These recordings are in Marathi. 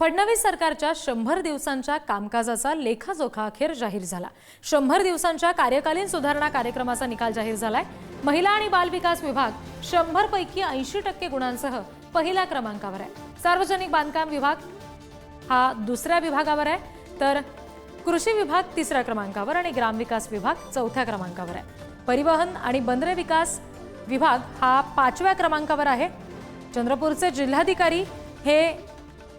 फडणवीस सरकारच्या शंभर दिवसांच्या कामकाजाचा लेखाजोखा अखेर जाहीर झाला. शंभर दिवसांच्या कार्यकालीन सुधारणा कार्यक्रमाचा निकाल जाहीर झालाय. महिला आणि बालविकास विभाग शंभर पैकी ऐंशी टक्के गुणांसह पहिल्या क्रमांकावर आहे. सार्वजनिक बांधकाम विभाग हा दुसऱ्या विभागावर आहे तर कृषी विभाग तिसऱ्या क्रमांकावर आणि ग्रामविकास विभाग चौथ्या क्रमांकावर आहे. परिवहन आणि बंदरे विकास विभाग हा पाचव्या क्रमांकावर आहे. चंद्रपूरचे जिल्हाधिकारी हे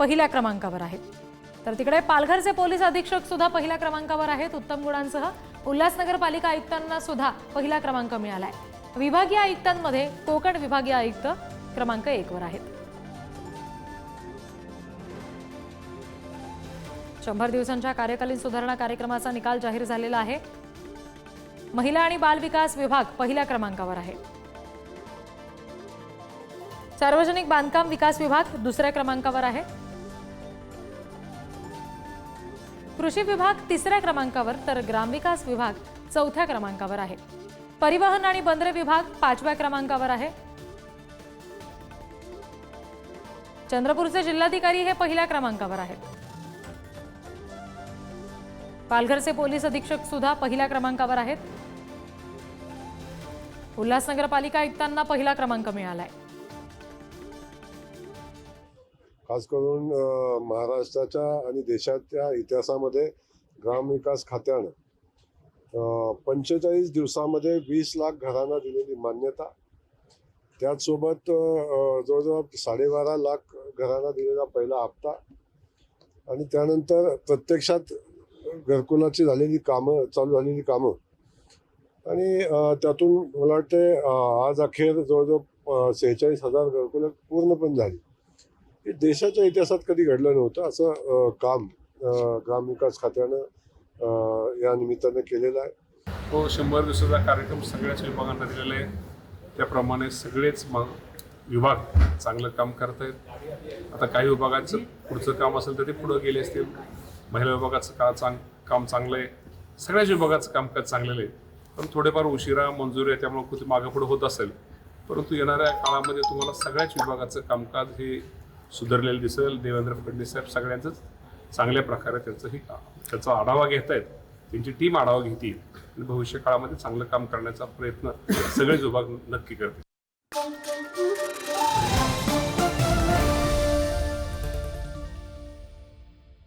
पहिल्या क्रमांकावर आहेत. तर तिकडे पालघरचे पोलीस अधीक्षक सुद्धा पहिल्या क्रमांकावर आहेत. उत्तम गुणांसह उल्हासनगर पालिका आयुक्तांना सुद्धा पहिला क्रमांक मिळालाय. विभागीय आयुक्तांमध्ये कोकण विभागीय आयुक्त क्रमांक एक वर आहेत. शंभर दिवसांच्या कार्यकालीन सुधारणा कार्यक्रमाचा निकाल जाहीर झालेला आहे. महिला आणि बाल विकास विभाग पहिल्या क्रमांकावर आहे. सार्वजनिक बांधकाम विकास विभाग दुसऱ्या क्रमांकावर आहे. कृषी विभाग तिसऱ्या क्रमांकावर तर ग्रामविकास विभाग चौथ्या क्रमांकावर आहे. परिवहन आणि बंदरे विभाग पाचव्या क्रमांकावर आहे. चंद्रपूरचे जिल्हाधिकारी हे पहिल्या क्रमांकावर आहेत पालघरचे पोलीस अधीक्षक सुद्धा पहिल्या क्रमांकावर आहेत. उल्हासनगर पालिका आयुक्तांना पहिला क्रमांक मिळालाय. खास करून महाराष्ट्राच्या आणि देशाच्या इतिहासामध्ये ग्रामविकास खात्यानं पंचेचाळीस दिवसामध्ये वीस लाख घरांना दिलेली मान्यता. त्याचसोबत जवळजवळ साडेबारा लाख घरांना दिलेला पहिला हप्ता. आणि त्यानंतर प्रत्यक्षात घरकुलाची झालेली कामं चालू झालेली कामं. आणि त्यातून मला वाटते आज अखेर जवळजवळ सेहेचाळीस हजार घरकुलं पूर्ण पण झाली. हे देशाच्या इतिहासात कधी घडलं नव्हतं असं काम ग्रामविकास खात्यानं या निमित्तानं केलेलं आहे. हो शंभर दिवसाचा कार्यक्रम सगळ्याच विभागांना दिलेला आहे. त्याप्रमाणे सगळेच मग विभाग चांगलं काम करत आहेत. आता काही विभागाचं पुढचं काम असेल तर ते पुढं गेले असतील. महिला विभागाचं का चांग काम चांगलं आहे. सगळ्याच विभागाचं कामकाज चांगलेलं आहे पण थोडेफार उशिरा मंजुरी आहे त्यामुळे कुठे मागं पुढं होत असेल. परंतु येणाऱ्या काळामध्ये तुम्हाला सगळ्याच विभागाचं कामकाज हे सुधारलेलं दिसेल देवेंद्र फडणवीस साहेब सगळ्यांचंच चांगल्या प्रकारे त्यांचं त्यांचंही त्याचा आढावा घेत आहेत त्यांची टीम आढावा घेतील. आणि भविष्य काळामध्ये चांगलं काम करण्याचा प्रयत्न सगळेच विभाग नक्की करतील.